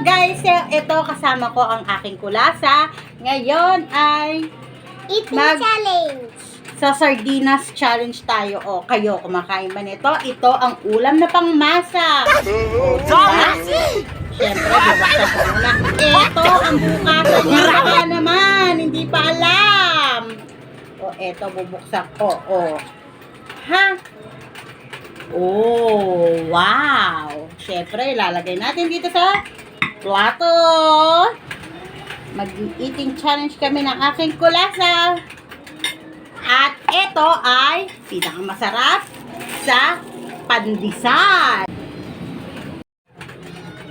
guys, ito kasama ko ang aking kulasa. Ngayon ay Eating Mag- challenge. sa sardinas challenge tayo. O, kayo, kumakain ba nito? Ito ang ulam na pangmasa. O, diba? Siyempre, bubuksan ko muna. Ito ang bukasan niya. Baka naman, hindi pa alam. O, ito, bubuksan ko. O, ha? Oh, wow. Siyempre, ilalagay natin dito sa plato. Mag-eating challenge kami ng aking kulasa. At ito ay pinakamasarap sa pandesal.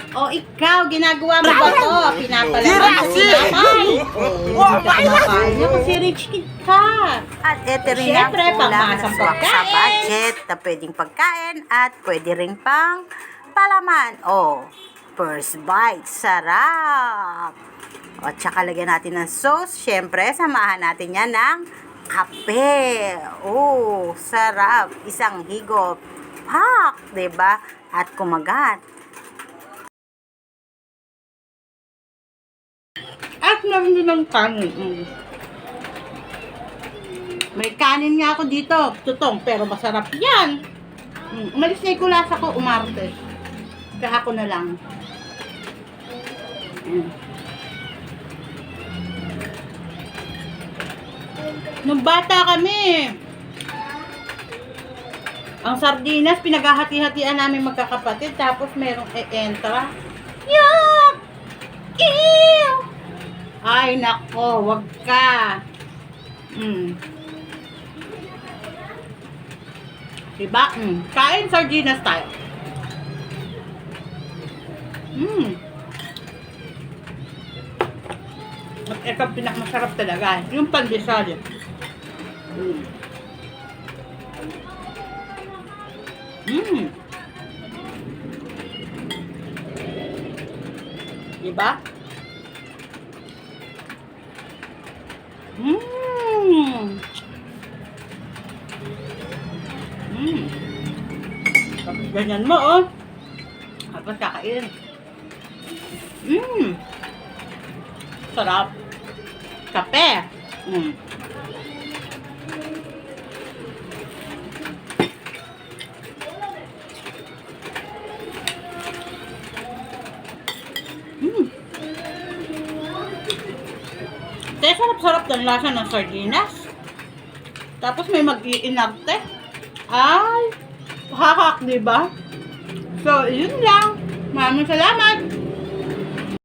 O ikaw, ginagawa mo ba to? Pinapalaman sa tinapay. O, hindi ka kumakain niya kasi rich kid ka. At ito rin Siyempre, ang na pangmasang swak sa pagkain. budget na pwedeng pagkain at pwede rin pang palaman. Oh, first bite, sarap! O, at saka lagyan natin ng sauce. Siyempre, samahan natin yan ng kape. Oh, sarap. Isang higop. Pak! ba? At kumagat. At meron din ng kanin. Mm. May kanin nga ako dito, tutong, pero masarap yan. Mm. Umalis na yung kulasa ko, umarte. Kaya ako na lang. Nung bata kami, ang sardinas, pinaghahati-hatian namin magkakapatid, tapos merong e-entra. Yuck! Ew! Ay, nako, wag ka. Mm. Diba? Mm. Kain sardinas tayo. Mm. At ito ang pinakamasarap talaga. Yung pandesal. Mm. Mm. Diba? Mmm. Mmm. Tapos ganyan mo, oh. Tapos kakain. Mmm. Sarap. Kape. Mmm. Mmm. Kaya sarap-sarap ng lasa ng sardinas. Tapos may mag-iinarte. Ay, hakak, di ba? So, yun lang. Maraming salamat.